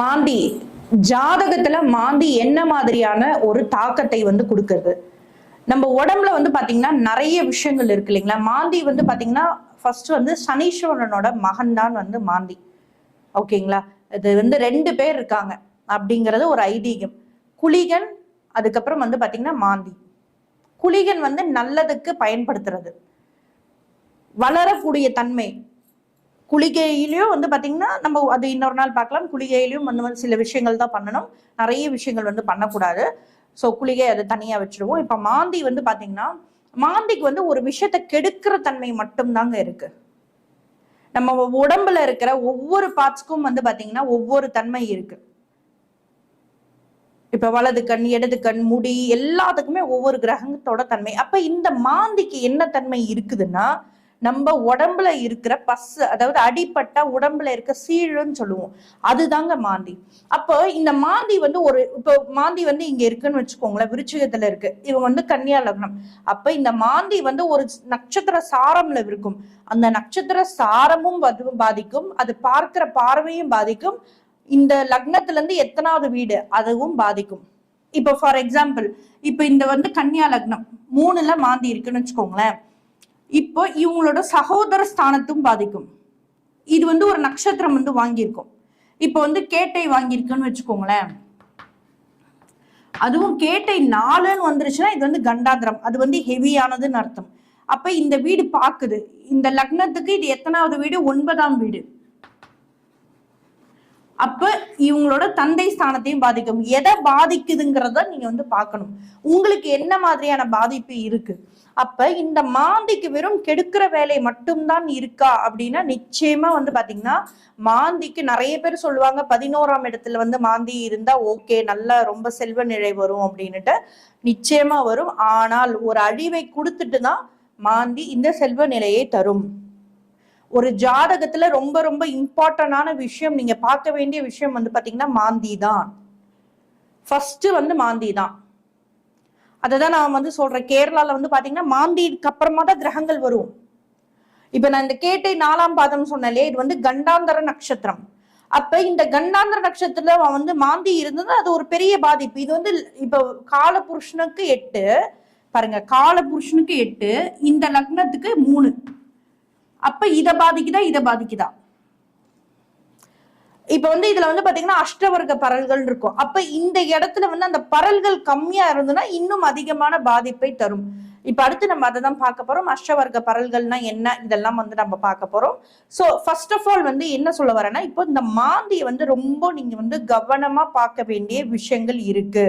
மாந்தி ஜாதகத்துல மாந்தி என்ன மாதிரியான ஒரு தாக்கத்தை வந்து கொடுக்கறது? நம்ம உடம்புல வந்து பாத்தீங்கன்னா நிறைய விஷயங்கள் இருக்கு இல்லைங்களா? மாந்தி வந்து பாத்தீங்கன்னா ஃபர்ஸ்ட் வந்து சனீஸ்வரனோட மகன் தான் வந்து மாந்தி. ஓகேங்களா? இது வந்து ரெண்டு பேர் இருக்காங்க அப்படிங்கிறது ஒரு ஐதீகம். குளிகன் அதுக்கப்புறம் வந்து பாத்தீங்கன்னா மாந்தி. குளிகன் வந்து நல்லதுக்கு பயன்படுத்துறது. வளரக்கூடிய தன்மை. குளிகையிலையும் வந்து பாத்தீங்கன்னா நம்ம அது இன்னொரு நாள் பார்க்கலாம் குளிகையிலையும் வந்து வந்து சில விஷயங்கள் தான் பண்ணணும். நிறைய விஷயங்கள் வந்து பண்ணக்கூடாது. ஸோ குளிகை அதை தனியா வச்சிருவோம். இப்போ மாந்தி வந்து பாத்தீங்கன்னா மாந்திக்கு வந்து ஒரு விஷயத்தை கெடுக்கிற தன்மை மட்டும்தாங்க இருக்கு. நம்ம உடம்புல இருக்கிற ஒவ்வொரு பார்ட்ஸ்க்கும் வந்து பாத்தீங்கன்னா ஒவ்வொரு தன்மை இருக்கு. இப்ப வலது கண் இடது கண் முடி எல்லாத்துக்குமே ஒவ்வொரு கிரகத்தோட தன்மை. அப்ப இந்த மாந்திக்கு என்ன தன்மை இருக்குதுன்னா நம்ம உடம்புல இருக்கிற பசு அதாவது அடிப்பட்டா உடம்புல இருக்க சீழுன்னு சொல்லுவோம். அதுதாங்க மாந்தி. அப்போ இந்த மாந்தி வந்து ஒரு இப்போ மாந்தி வந்து இங்க இருக்குன்னு வச்சுக்கோங்களேன் விருச்சிகத்துல இருக்கு. இவங்க வந்து கன்னியா லக்னம். அப்ப இந்த மாந்தி வந்து ஒரு நட்சத்திர சாரம்ல இருக்கும். அந்த நட்சத்திர சாரமும் பாதிக்கும். அது பார்க்கிற பார்வையும் பாதிக்கும். இந்த லக்னத்துல இருந்து எத்தனாவது வீடு அதுவும் பாதிக்கும். இப்போ ஃபார் எக்ஸாம்பிள் இப்போ இந்த வந்து கன்னியா லக்னம். மூணுல மாந்தி இருக்குன்னு வச்சுக்கோங்களேன். இப்போ இவங்களோட சகோதர ஸ்தானத்தும் பாதிக்கும். இது வந்து ஒரு நட்சத்திரம் வந்து வாங்கியிருக்கும். இப்போ வந்து கேட்டை வாங்கியிருக்குன்னு வச்சுக்கோங்களேன். அதுவும் கேட்டை நாலுன்னு வந்துருச்சுன்னா இது வந்து கண்டாந்திரம். அது வந்து ஹெவியானதுன்னு அர்த்தம். அப்ப இந்த வீடு பாக்குது. இந்த லக்னத்துக்கு இது எத்தனாவது வீடு? ஒன்பதாம் வீடு. அப்ப இவங்களோட தந்தை ஸ்தானத்தையும் பாதிக்கும். எதை பாதிக்குதுங்கிறத நீங்க வந்து பார்க்கணும். உங்களுக்கு என்ன மாதிரியான பாதிப்பு இருக்கு? அப்ப இந்த மாந்திக்கு வெறும் கெடுக்கிற வேலை மட்டும்தான் இருக்கா அப்படின்னா நிச்சயமா வந்து பாத்தீங்கன்னா மாந்திக்கு நிறைய பேர் சொல்லுவாங்க பதினோராம் இடத்துல வந்து மாந்தி இருந்தா ஓகே நல்லா ரொம்ப செல்வ நிலை வரும் அப்படின்னுட்டு நிச்சயமா வரும். ஆனால் ஒரு அழிவை கொடுத்துட்டு தான் மாந்தி இந்த செல்வ நிலையை தரும். ஒரு ஜாதகத்துல ரொம்ப ரொம்ப இம்பார்ட்டன்டான விஷயம் நீங்க பார்க்க வேண்டிய விஷயம் வந்து பாத்தீங்கன்னா மாந்தி தான். ஃபர்ஸ்ட் வந்து மாந்தி தான். அததான் நான் வந்து சொல்றேன். கேரளால வந்து பாத்தீங்கன்னா மாந்திக்கு அப்புறமா தான் கிரகங்கள் வரும். இப்ப நான் இந்த கேட்டை நாலாம் பாதம் சொன்னாலே இது வந்து கண்டாந்தர நட்சத்திரம். அப்ப இந்த கண்டாந்திர நட்சத்திரத்துல அவன் வந்து மாந்தி இருந்தது அது ஒரு பெரிய பாதிப்பு. இது வந்து இப்ப காலபுருஷனுக்கு எட்டு. பாருங்க காலபுருஷனுக்கு எட்டு இந்த லக்னத்துக்கு மூணு. அப்ப இத பாதிக்குதா இத பாதிக்குதா? இப்ப வந்து இதுல வந்து பாத்தீங்கன்னா அஷ்டவர்க்க பரல்கள் இருக்கும். அப்ப இந்த இடத்துல வந்து அந்த பரல்கள் கம்மியா இருந்ததுன்னா இன்னும் அதிகமான பாதிப்பை தரும். இப்ப அடுத்து நம்ம அதை தான் பார்க்க போறோம். அஷ்டவர்க்க பரல்கள்னா என்ன? இதெல்லாம் வந்து நம்ம பார்க்க போறோம். சோ ஃபர்ஸ்ட் ஆஃப் ஆல் வந்து என்ன சொல்ல வரேன்னா இப்போ இந்த மாந்தியை வந்து ரொம்ப நீங்க வந்து கவனமா பார்க்க வேண்டிய விஷயங்கள் இருக்கு.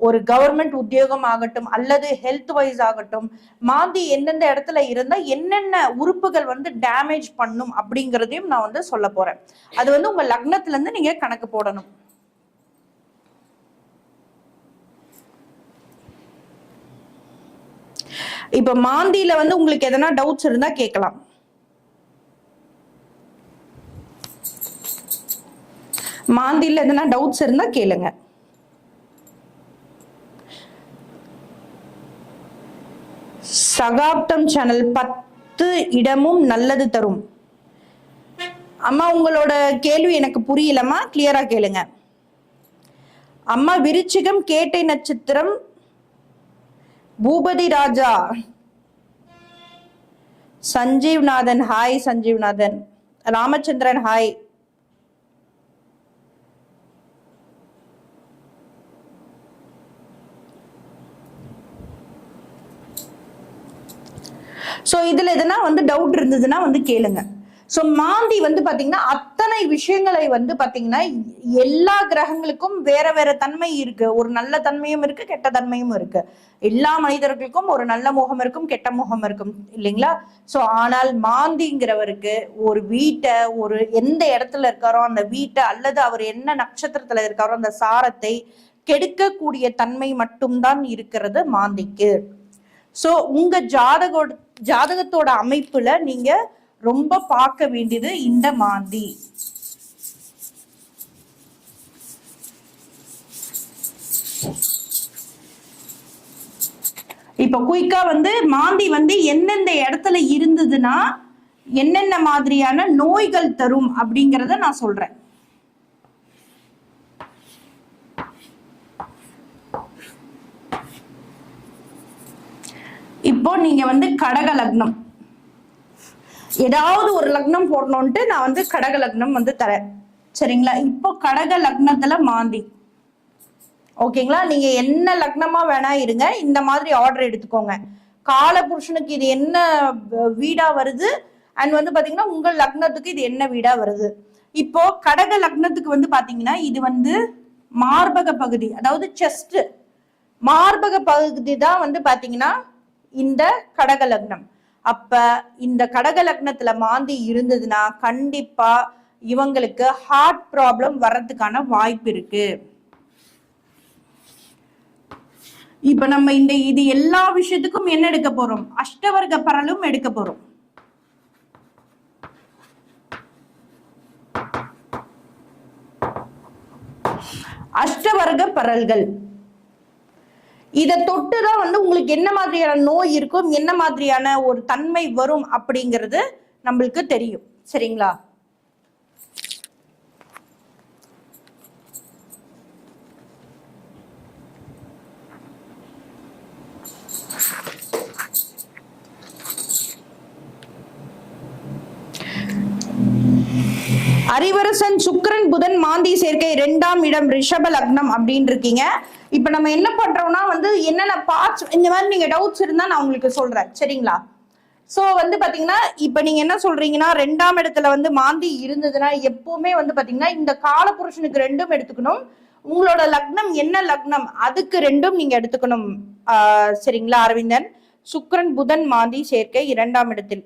ஒரு கவர்மெண்ட் உத்தியோகம் ஆகட்டும் அல்லது ஹெல்த் வைஸ் ஆகட்டும் மாந்தி எந்தெந்த இடத்துல இருந்தா என்னென்ன உறுப்புகள் வந்து டேமேஜ் பண்ணும் அப்படிங்கிறதையும் நான் வந்து சொல்ல போறேன். அது வந்து உங்க லக்னத்துல இருந்து நீங்க கணக்கு போடணும். இப்ப மாந்தியில வந்து உங்களுக்கு எதனா டவுட்ஸ் இருந்தா கேட்கலாம். மாந்தியில எதனா டவுட்ஸ் இருந்தா கேளுங்க. சகாப்தம் சேனல் பத்து இடமும் நல்லது தரும். அம்மா உங்களோட கேள்வி எனக்கு புரியலம்மா? கிளியரா கேளுங்க. அம்மா விருச்சிகம் கேட்டை நட்சத்திரம் Boopathi Raja. Sanjeevnathan hi Sanjeevnathan. Ramachandran hi so இதில் எதனா வந்து டவுட் இருந்ததுன்னா வந்து கேளுங்க. ஸோ மாந்தி வந்து பார்த்தீங்கன்னா அத்தனை விஷயங்களை வந்து பார்த்தீங்கன்னா எல்லா கிரகங்களுக்கும் வேற வேற தன்மை இருக்கு. ஒரு நல்ல தன்மையும் இருக்கு கெட்ட தன்மையும் இருக்கு. எல்லா மனிதர்களுக்கும் ஒரு நல்ல முகம் இருக்கும் கெட்ட முகம் இருக்கும் இல்லைங்களா? ஸோ ஆனால் மாந்திங்கிறவருக்கு ஒரு வீட்டை ஒரு எந்த இடத்துல இருக்காரோ அந்த வீட்டை அல்லது அவர் என்ன நட்சத்திரத்துல இருக்காரோ அந்த சாரத்தை கெடுக்கக்கூடிய தன்மை மட்டும்தான் இருக்கிறது மாந்திக்கு. ஸோ உங்க ஜாதகோட ஜாதகத்தோட அமைப்புல நீங்க ரொம்ப பார்க்க வேண்டியது இந்த மாந்தி. இப்ப குயிக்கா வந்து மாந்தி வந்து எந்தெந்த இடத்துல இருந்ததுன்னா என்னென்ன மாதிரியான நோய்கள் தரும் அப்படிங்கறத நான் சொல்றேன். நீங்கள் நீங்க வந்து கடக லக்னம். ஏதாவது ஒரு லக்னம் போடணும்ட்டு நான் வந்து கடக லக்னம் வந்து தரேன். சரிங்களா? இப்போ கடக லக்னத்துல மாந்தி. ஓகேங்களா? நீங்க என்ன லக்னமா வேணா இருங்க. இந்த மாதிரி ஆர்டர் எடுத்துக்கோங்க. கால புருஷனுக்கு இது என்ன வீடா வருது? அண்ட் வந்து பாத்தீங்கன்னா உங்க லக்னத்துக்கு இது என்ன வீடா வருது? இப்போ கடக லக்னத்துக்கு வந்து பாத்தீங்கன்னா இது வந்து மார்பக பகுதி. அதாவது செஸ்ட் மார்பக பகுதி தான் வந்து பாத்தீங்கன்னா இந்த கடக லக்னம் அப்ப இந்த கடக லக்னத்துல மாந்தி இருந்ததுன்னா கண்டிப்பா இவங்களுக்கு ஹார்ட் ப்ராப்ளம் வர்றதுக்கான வாய்ப்பு இருக்கு. இப்ப நம்ம இந்த இது எல்லா விஷயத்துக்கும் என்ன எடுக்க போறோம்? அஷ்டவர்க்க பரலும் எடுக்க போறோம். அஷ்டவர்க்க பரல்கள். இதை தொட்டு தான் வந்து உங்களுக்கு என்ன மாதிரியான நோய் இருக்கும் என்ன மாதிரியான ஒரு தன்மை வரும் அப்படிங்கிறது நம்மளுக்கு தெரியும். சரிங்களா? அறிவரசன் சுக்கரன் புதன் மாந்தி சேர்க்கை ரெண்டாம் இடம் ரிஷப லக்னம் அப்படின்னு இருக்கீங்க. இப்ப நம்ம என்ன பண்றோம்னா வந்து என்னென்ன பார்ட்ஸ் இந்த மாதிரி நீங்க டவுட்ஸ் இருந்தா நான் உங்களுக்கு சொல்றேன். சரிங்களா? சோ வந்து பாத்தீங்கன்னா இப்ப நீங்க என்ன சொல்றீங்கன்னா ரெண்டாம் இடத்துல வந்து மாந்தி இருந்ததுன்னா எப்பவுமே வந்து பாத்தீங்கன்னா இந்த கால புருஷனுக்கு ரெண்டும் எடுத்துக்கணும். உங்களோட லக்னம் என்ன லக்னம்? அதுக்கு ரெண்டும் நீங்க எடுத்துக்கணும். சரிங்களா அரவிந்தன்? சுக்கரன் புதன் மாந்தி சேர்க்கை இரண்டாம் இடத்தில்.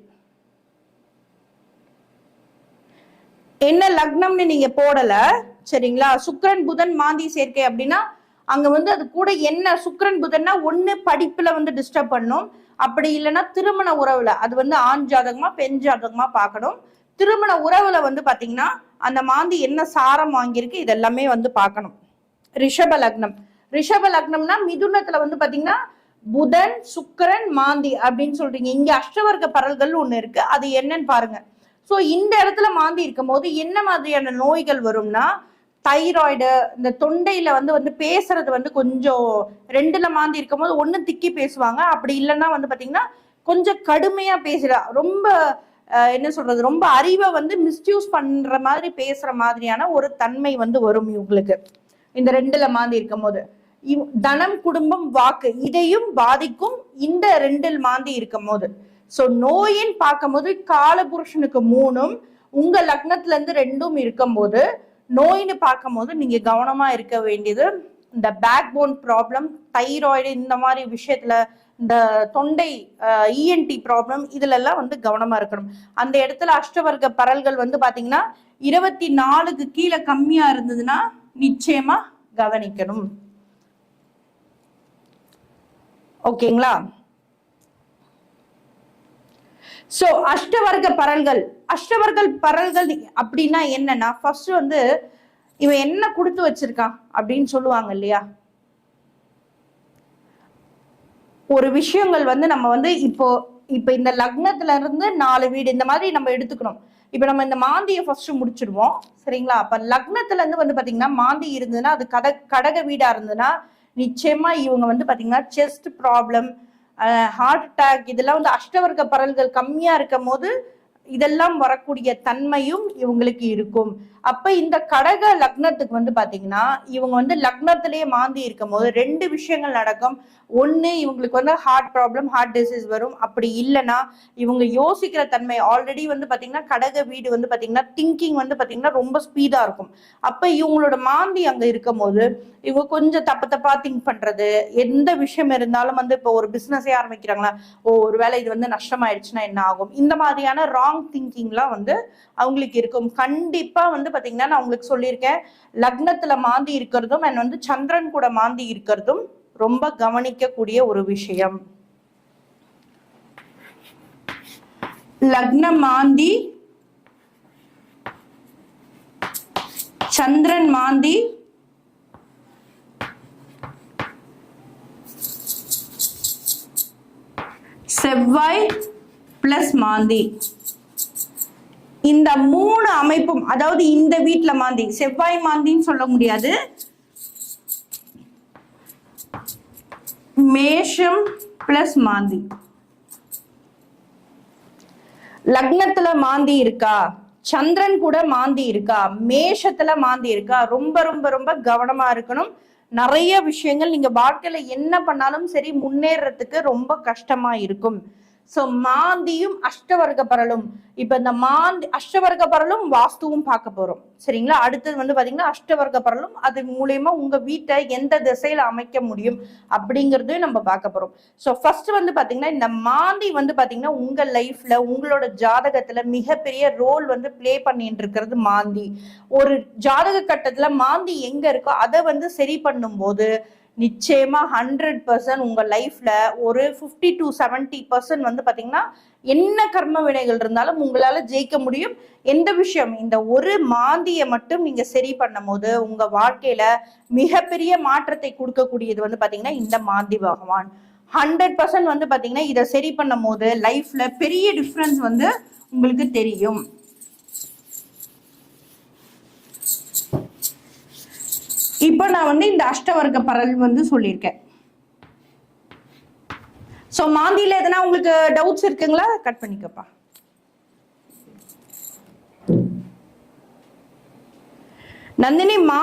என்ன லக்னம்னு நீங்க போடல சரிங்களா? சுக்கரன் புதன் மாந்தி சேர்க்கை அப்படின்னா அங்க வந்து அது கூட என்ன சுக்கரன் புதன்னா ஒண்ணு படிப்புல வந்து டிஸ்டர்ப் பண்ணும். அப்படி இல்லைன்னா திருமண உறவுல அது வந்து ஆண் ஜாதகமா பெண் ஜாதகமா பார்க்கணும். திருமண உறவுல வந்து பாத்தீங்கன்னா அந்த மாந்தி என்ன சாரம் வாங்கியிருக்கு இதெல்லாமே வந்து பார்க்கணும். ரிஷப லக்னம். ரிஷப லக்னம்னா மிதுனத்துல வந்து பாத்தீங்கன்னா புதன் சுக்கரன் மாந்தி அப்படின்னு சொல்றீங்க. இங்க அஷ்டவர்க்க பரல்கள் ஒண்ணு இருக்கு. அது என்னன்னு பாருங்க. சோ இந்த இடத்துல மாந்தி இருக்கும் போது என்ன மாதிரியான நோய்கள் வரும்னா தைராய்டு இந்த தொண்டையில வந்து வந்து பேசுறது வந்து கொஞ்சம் ரெண்டுல மாந்தி இருக்கும் போது ஒன்று திக்கி பேசுவாங்க. அப்படி இல்லைன்னா வந்து பாத்தீங்கன்னா கொஞ்சம் கடுமையா பேசுற ரொம்ப என்ன சொல்றது ரொம்ப அறிவை வந்து மிஸ்யூஸ் பண்ற மாதிரி பேசுற மாதிரியான ஒரு தன்மை வந்து வரும் இவங்களுக்கு. இந்த ரெண்டுல மாந்தி இருக்கும் போது இவ்- தனம் குடும்பம் வாக்கு இதையும் பாதிக்கும் இந்த ரெண்டில் மாந்தி இருக்கும் போது சோ நோயின் பார்க்கும்போது காலபுருஷனுக்கு மூணும் உங்க லக்னத்துல இருந்து ரெண்டும் இருக்கும்போது நோயின்னு பார்க்கும்போது நீங்க கவனமா இருக்க வேண்டியது இந்த பேக் போன் ப்ராப்ளம் தைராய்டு இந்த மாதிரி விஷயத்துல இந்த தொண்டை இஎன்டி ப்ராப்ளம் இதுல எல்லாம் வந்து கவனமா இருக்கணும். அந்த இடத்துல அஷ்டவர்க்க பரல்கள் வந்து பாத்தீங்கன்னா இருபத்தி நாலுக்கு கீழே கம்மியா இருந்ததுன்னா நிச்சயமா கவனிக்கணும். ஓகேங்களா? சோ அஷ்டவர்க்க பரல்கள். அஷ்டவர்கள் பரல்கள் அப்படின்னா என்னன்னா ஃபர்ஸ்ட் வந்து இவன் என்ன கொடுத்து வச்சிருக்கான் அப்படின்னு சொல்லுவாங்க இல்லையா? ஒரு விஷயங்கள் வந்து நம்ம வந்து இப்போ இப்போ இந்த லக்னத்துல இருந்து நாலு வீடு இந்த மாதிரி நம்ம எடுத்துக்கணும். இப்போ நம்ம இந்த மாந்தியை ஃபர்ஸ்ட் முடிச்சிடுவோம். சரிங்களா? அப்ப லக்னத்துல இருந்து வந்து பாத்தீங்கன்னா மாந்தி இருந்ததுன்னா அது கட கடக வீடா இருந்ததுன்னா நிச்சயமா இவங்க வந்து பாத்தீங்கன்னா செஸ்ட் ப்ராப்ளம் ஹார்ட் அட்டாக் இதெல்லாம் வந்து அஷ்டவர்க்க பரல்கள் கம்மியா இருக்கும் போது இதெல்லாம் வரக்கூடிய தன்மையும் இவங்களுக்கு இருக்கும். அப்ப இந்த கடக லக்னத்துக்கு வந்து பாத்தீங்கன்னா இவங்க வந்து லக்னத்திலேயே மாந்தி இருக்கும் போது ரெண்டு விஷயங்கள் நடக்கும். ஒன்று இவங்களுக்கு வந்து ஹார்ட் ப்ராப்ளம் ஹார்ட் டிசீஸ் வரும். அப்படி இல்லைன்னா இவங்க யோசிக்கிற தன்மை ஆல்ரெடி வந்து பார்த்தீங்கன்னா கடக வீடு வந்து பார்த்தீங்கன்னா திங்கிங் வந்து பார்த்தீங்கன்னா ரொம்ப ஸ்பீடாக இருக்கும். அப்போ இவங்களோட மாந்தி அங்கே இருக்கும் போது இவங்க கொஞ்சம் தப்பு தப்பா திங்க் பண்றது எந்த விஷயம் இருந்தாலும் வந்து இப்போ ஒரு பிசினஸே ஆரம்பிக்கிறாங்களா ஓ ஒரு வேலை இது வந்து நஷ்டமாயிடுச்சுன்னா என்ன ஆகும்? இந்த மாதிரியான ராங் திங்கிங்லாம் வந்து அவங்களுக்கு இருக்கும். கண்டிப்பா வந்து பார்த்தீங்கன்னா நான் உங்களுக்கு சொல்லியிருக்கேன் லக்னத்துல மாந்தி இருக்கிறதும் அண்ட் வந்து சந்திரன் கூட மாந்தி இருக்கிறதும் ரொம்ப கவனிக்கக்கூடிய ஒரு விஷயம். லக்ன மாந்தி சந்திரன் மாந்தி செவ்வாய் பிளஸ் மாந்தி. இந்த மூணு அமைப்பும் அதாவது இந்த வீட்டுல மாந்தி செவ்வாய் மாந்தின்னு சொல்ல முடியாது. மேஷம் பிளஸ் மாந்தி. லக்னத்துல மாந்தி இருக்கா? சந்திரன் கூட மாந்தி இருக்கா? மேஷத்துல மாந்தி இருக்கா? ரொம்ப ரொம்ப ரொம்ப கவனமா இருக்கணும். நிறைய விஷயங்கள் நீங்க வாழ்க்கையில என்ன பண்ணாலும் சரி முன்னேறதுக்கு ரொம்ப கஷ்டமா இருக்கும். சோ மாந்தியும் அஷ்டவர்க்க பரலும் இப்போ இந்த மாந்தி அஷ்டவர்க்க பரலும் வாஸ்துவும் பார்க்க போறோம். சரிங்களா? அடுத்தது வந்து பாத்தீங்கன்னா அஷ்டவர்க்க பரலும் அது மூலியமா உங்க வீட்டை எந்த திசையில அமைக்க முடியும் அப்படிங்கிறதையும் நம்ம பார்க்க போறோம். சோ ஃபர்ஸ்ட் வந்து பாத்தீங்கன்னா இந்த மாந்தி வந்து பாத்தீங்கன்னா உங்க லைஃப்ல உங்களோட ஜாதகத்துல மிகப்பெரிய ரோல் வந்து ப்ளே பண்ணிட்டு இருக்கிறது மாந்தி. ஒரு ஜாதக கட்டத்தில் மாந்தி எங்க இருக்கோ அதை வந்து சரி பண்ணும்போது நிச்சயமா ஹண்ட்ரட் பர்சன்ட் உங்க லைஃப்ல ஒரு ஃபிஃப்டி டு செவன்டி பர்சன்ட் வந்து பாத்தீங்கன்னா என்ன கர்ம வினைகள் இருந்தாலும் உங்களால ஜெயிக்க முடியும். எந்த விஷயம்? இந்த ஒரு மாந்தியை மட்டும் நீங்க சரி பண்ணும்போது உங்க வாழ்க்கையில மிகப்பெரிய மாற்றத்தை கொடுக்கக்கூடியது வந்து பாத்தீங்கன்னா இந்த மாந்தி பகவான். ஹண்ட்ரட் பர்சன்ட் வந்து பாத்தீங்கன்னா இதை சரி பண்ணும் போது லைஃப்ல பெரிய டிஃப்ரென்ஸ் வந்து உங்களுக்கு தெரியும். இப்போ நான் வந்து இந்த அஷ்டவர்க்க பரல் வந்து சொல்லியிருக்கேன். சோ மாந்தியில் எதனா உங்களுக்கு டவுட்ஸ் இருக்குங்களா? கட் பண்ணிக்கப்பா. நந்தினி மா